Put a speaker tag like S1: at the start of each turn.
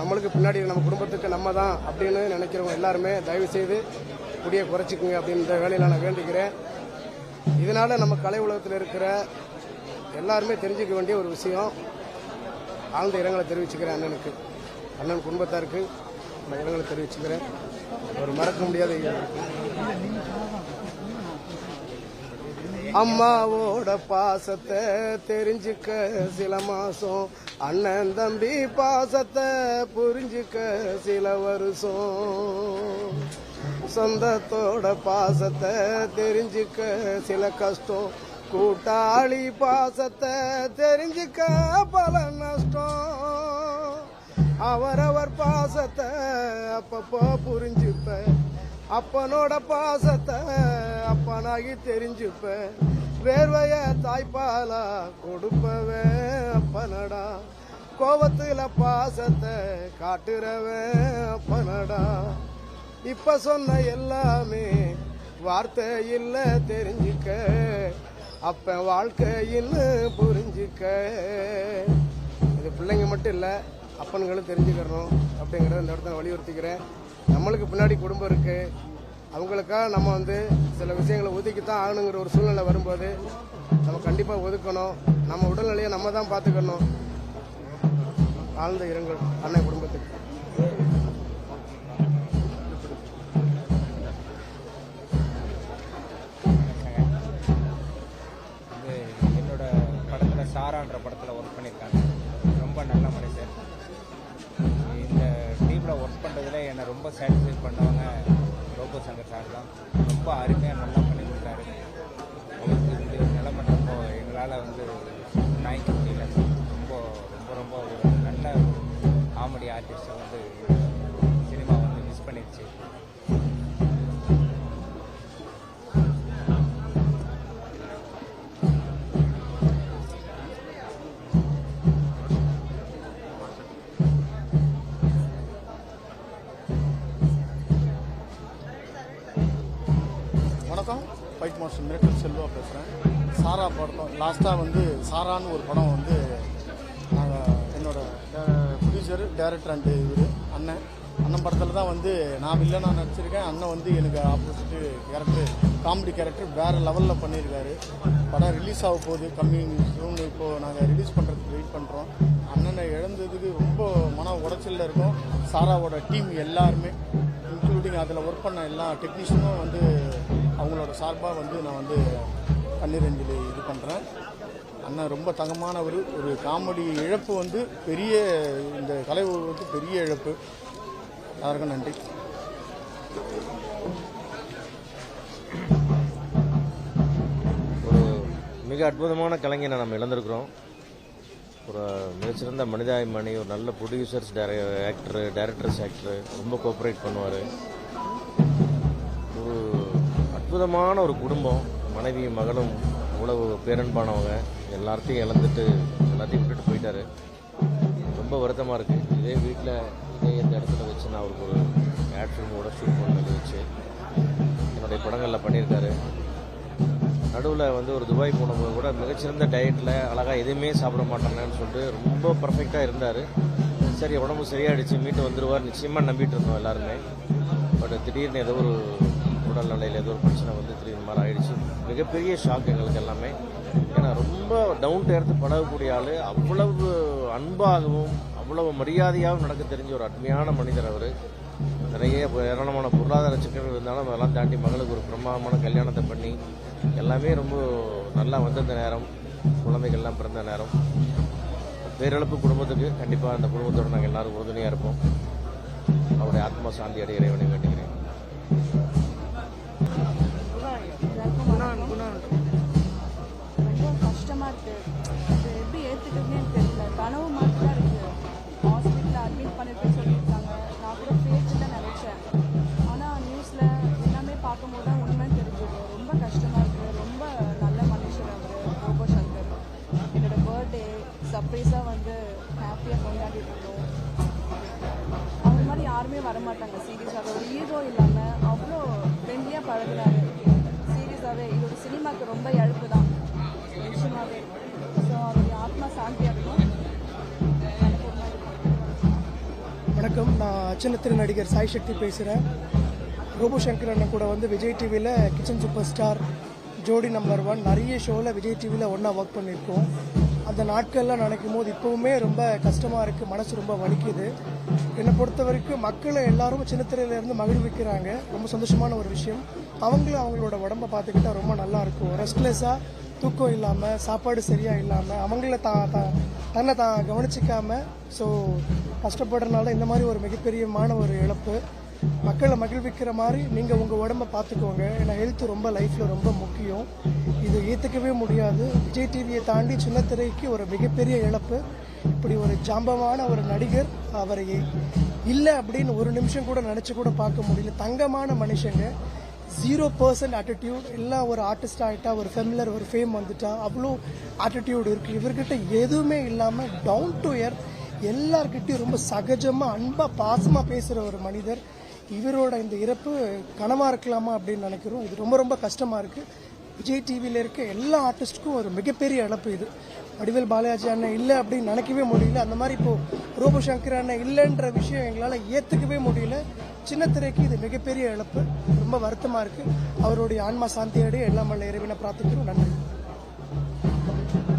S1: நம்மளுக்கு பின்னாடி நம்ம குடும்பத்துக்கு நம்ம தான் அப்படின்னு நினைக்கிறவங்க எல்லாருமே தயவு செய்து குடியை குறைச்சிக்குங்க அப்படின்ற வேலையில் நான் வேண்டிக்கிறேன். இதனால நம்ம கலை உலகத்தில் இருக்கிற எல்லாருமே தெரிஞ்சுக்க வேண்டிய ஒரு விஷயம். ஆழ்ந்த இரங்கலை தெரிவிச்சுக்கிறேன் அண்ணனுக்கு. அண்ணன் குடும்பத்தாருக்கு நான் இரங்கலை தெரிவிச்சுக்கிறேன். ஒரு மறக்க முடியாத இருக்கு அம்மாவோட பாசத்தை தெரிஞ்சுக்க சில மாசம் அண்ணன் தம்பி பாசத்தை புரிஞ்சுக்க சில வருஷம். சொந்தத்தோட பாசத்தை தெரிஞ்சுக்க சில கஷ்டம் கூட்டாளி பாசத்தை தெரிஞ்சுக்க பல நஷ்டம். அவரவர் பாசத்தை அப்பப்போ புரிஞ்சுப்ப அப்பனோட பாசத்தை அப்பனாகி தெரிஞ்சுப்ப. வேர்வைய தாய்ப்பாலா கொடுப்பவன் அப்பனடா. கோபத்துல பாசத்தை காட்டுறவன் அப்பனடா. இப்ப சொன்ன எல்லாமே வார்த்தை இல்ல தெரிஞ்சுக்க. அப்ப வாழ்க்கையின்னு புரிஞ்சுக்க. இது பிள்ளைங்க மட்டும் இல்லை அப்பன்களும் தெரிஞ்சுக்கிறணும் அப்படிங்கிறத இந்த இடத்துல வலியுறுத்திக்கிறேன். நம்மளுக்கு பின்னாடி குடும்பம் இருக்கு. அவங்களுக்காக நம்ம வந்து சில விஷயங்களை ஒதுக்கித்தான் ஆகணுங்கிற ஒரு சூழ்நிலை வரும்போது நம்ம கண்டிப்பாக ஒதுக்கணும். நம்ம உடல்நிலையை நம்ம தான் பார்த்துக்கணும். ஆழ்ந்த இரங்கல் அன்னை குடும்பத்துக்கு.
S2: ரோபோ சங்கர் சார் தான். ரொம்ப அருமையாக நல்லா பண்ணி கொடுத்தாரு அவருக்கு இந்த நிலைமை ரொம்ப எங்களால் வந்து நாய்க்க முடியல ரொம்ப ரொம்ப ரொம்ப ஒரு நல்ல காமெடி ஆர்டிஸ்ட்டை வந்து சினிமா வந்து மிஸ் பண்ணிடுச்சு.
S3: ஃபைட் செல்வா பேசுகிறேன் சாரா படம் லாஸ்ட்டாக வந்து சாரான்னு ஒரு படம் வந்து நாங்கள் என்னோட ப்ரொடியூசர் டைரக்டர் அண்டு இவர் அண்ணன். அண்ணன் படத்தில் தான் வந்து நான் வில்லனாக நடிச்சிருக்கேன். அண்ணன் வந்து எனக்கு ஆப்போசிட்டு கேரக்டர் காமெடி கேரக்டர் வேறு லெவலில் பண்ணியிருக்காரு படம் ரிலீஸ் ஆக போகுது. கம்மிங் ஜூன் இப்போது நாங்கள் ரிலீஸ் பண்ணுறதுக்கு வெயிட் பண்ணுறோம் அண்ணனை இழந்ததுக்கு ரொம்ப மன உடைச்சலில் இருக்கும். சாராவோட டீம் எல்லாருமே இன்க்ளூடிங் அதில் ஒர்க் பண்ண எல்லா டெக்னீஷியனும் வந்து அவங்களோட சார்பாக வந்து நான் வந்து கண்ணீரஞ்சலி இது பண்ணுறேன் அண்ணன் ரொம்ப தங்கமானவர். ஒரு காமெடி இழப்பு வந்து பெரிய இந்த கலை உலகத்துக்கு பெரிய இழப்பு. எல்லாருக்கும் நன்றி?
S4: ஒரு மிக அற்புதமான கலைஞனை நம்ம இழந்திருக்கிறோம். ஒரு மிகச்சிறந்த மனிதாபிமானி ஒரு நல்ல ப்ரொடியூசர்ஸ் ஆக்டர் டைரக்டர்ஸ் ஆக்டர் ரொம்ப கோஆப்ரேட் பண்ணுவார். அற்புதமான ஒரு குடும்பம். மனைவியும் மகளும் அவ்வளவு பேரன்பானவங்க எல்லாத்தையும் இழந்துட்டு எல்லாத்தையும் விட்டுட்டு போயிட்டாரு. ரொம்ப வருத்தமாக இருக்குது இதே வீட்டில் இதே இந்த இடத்துல வச்சு நான் அவருக்கு ஒரு ஆட் ஃபிலிமோட ஷூட் பண்ணது வச்சு என்னுடைய படங்களில் பண்ணியிருக்காரு. நடுவில் வந்து ஒரு துபாய் போனபோது கூட மிகச்சிறந்த டயட்டில் அழகாக எதுவுமே சாப்பிட மாட்டாங்கன்னு சொல்லிட்டு ரொம்ப பர்ஃபெக்டாக இருந்தார். சரி உடம்பு சரியாயிடுச்சு மீட்டு வந்துடுவார் நிச்சயமாக நம்பிட்டு இருந்தோம் எல்லாருமே. பட் திடீர்னு ஏதோ ஒரு உடல்நிலையில் ஏதோ ஒரு பிரச்சனை வந்து திடீர்னு மாதிரி ஆயிடுச்சு. மிகப்பெரிய ஷாக் எங்களுக்கு எல்லாமே. ஏன்னா ரொம்ப டவுன் டு எர்த்து பழகக்கூடிய ஆள் அவ்வளவு அன்பாகவும் அவ்வளவு மரியாதையாகவும் நடக்க தெரிஞ்ச ஒரு அருமையான மனிதர் அவர். நிறைய ஏராளமான பொருளாதார சிக்கல்கள் இருந்தாலும் அதெல்லாம் தாண்டி மகளுக்கு ஒரு பிரமாதமான கல்யாணத்தை பண்ணி எல்லாமே ரொம்ப நல்லா வந்திருந்த நேரம் குழந்தைகள்லாம் பிறந்த நேரம். பேரிழப்பு குடும்பத்துக்கு கண்டிப்பாக அந்த குடும்பத்தோடு நாங்கள் எல்லாரும் உறுதுணையாக இருப்போம். அவருடைய ஆத்மா சாந்தி அடைய இறைவனை வேண்டுகிறேன்.
S5: ரொம்ப இருக்கு அது எப்படி ஏத்துக்கிறதுனே எனக்கு தெரியல. கனவு மாதிரி தான் இருக்கு. ஹாஸ்பிட்டலில் அட்மிட் பண்ணிருக்கேன்னு சொல்லியிருக்காங்க. நான் கூட ஃபேக்கில் தான் நினைச்சேன். ஆனா நியூஸ்ல எல்லாமே பார்க்கும்போது தான் உண்மை தெரிஞ்சது. ரொம்ப கஷ்டமா இருக்கு. ரொம்ப நல்ல மனுஷர் அவர் ரோபோ சங்கர் என்னோட பர்த்டே சர்ப்ரைஸாக வந்து ஹாப்பியாக கொண்டாடிட்டு இருந்தோம் அவர் மாதிரி யாருமே வர மாட்டாங்க சீரியஸாக ஒரு ஈகோ இல்லாமல் அவ்வளோ ஃப்ரெண்ட்லியாக பழகுறாரு சீரியஸாகவே இது ஒரு சினிமாக்கு ரொம்ப
S6: வணக்கம். நான் சின்னத்திரு நடிகர் சாய் சக்தி பேசுகிறேன் ரோபோ சங்கர் அண்ணன் கூட வந்து விஜய் டிவியில் kitchen super star Jodi number one நிறைய ஷோவில் விஜய் டிவியில் ஒன்றா ஒர்க் பண்ணியிருக்கோம். அந்த நாட்கள்லாம் நினைக்கும் போது இப்போவுமே ரொம்ப கஷ்டமாக இருக்குது மனசு ரொம்ப வலிக்குது. என்னை பொறுத்த வரைக்கும் மக்களை எல்லாரும் சின்னத்திரையிலேருந்து மகிழ்விக்கிறாங்க. ரொம்ப சந்தோஷமான ஒரு விஷயம். அவங்களும் அவங்களோட உடம்ப பார்த்துக்கிட்டா ரொம்ப நல்லா இருக்கும். ரெஸ்ட்லெஸ்ஸாக தூக்கம் இல்லாமல் சாப்பாடு சரியாக இல்லாமல் அவங்கள தா தன்னை தான் கவனிச்சிக்காம ஸோ கஷ்டப்படுறதுனால இந்த மாதிரி ஒரு மிகப்பெரியமான ஒரு இழப்பு. மக்களை மகிழ்விக்கிற மாதிரி நீங்கள் உங்கள் உடம்ப பார்த்துக்கோங்க. ஏன்னா ஹெல்த் ரொம்ப லைஃப்பில் ரொம்ப முக்கியம். இது ஏற்றுக்கவே முடியாது. விஜய் டிவியை தாண்டி சின்ன திரைக்கு ஒரு மிகப்பெரிய இழப்பு. இப்படி ஒரு ஜாம்பமான ஒரு நடிகர் அவரை இல்லை அப்படின்னு ஒரு நிமிஷம் கூட நினச்சி கூட பார்க்க முடியல. தங்கமான மனுஷங்க. ஜீரோ பர்சன்ட் ஆட்டிடியூட் எல்லாம் ஒரு ஆர்டிஸ்ட் ஆகிட்டா ஒரு ஃபெமிலர் ஒரு ஃபேம் வந்துட்டா அவ்வளோ ஆட்டிடியூட் இருக்குது இவர்கிட்ட எதுவுமே இல்லாமல் டவுன் டு இயர் எல்லார்கிட்டையும் ரொம்ப சகஜமாக அன்பாக பாசமாக பேசுகிற ஒரு மனிதர். இவரோட இந்த இறப்பு கனவாக இருக்கலாமா அப்படின்னு நினைக்கிறோம். இது ரொம்ப ரொம்ப கஷ்டமாக இருக்குது விஜய் டிவியில் இருக்க எல்லா ஆர்டிஸ்ட்டுக்கும் ஒரு மிகப்பெரிய இழப்பு இது. வடிவேல் பாலாஜி அண்ணன் இல்லை அப்படின்னு நினைக்கவே முடியல. அந்த மாதிரி இப்போ ரூப சங்கர் அண்ணன் இல்லைன்ற விஷயம் எங்களால் ஏற்றுக்கவே முடியல. சின்ன திரைக்கு இது மிகப்பெரிய இழப்பு. ரொம்ப வருத்தமாக இருக்குது அவருடைய ஆன்மா சாந்தியோடைய எல்லாம் வல்ல இறைவனை பிரார்த்திக்கிறோம். நன்றி.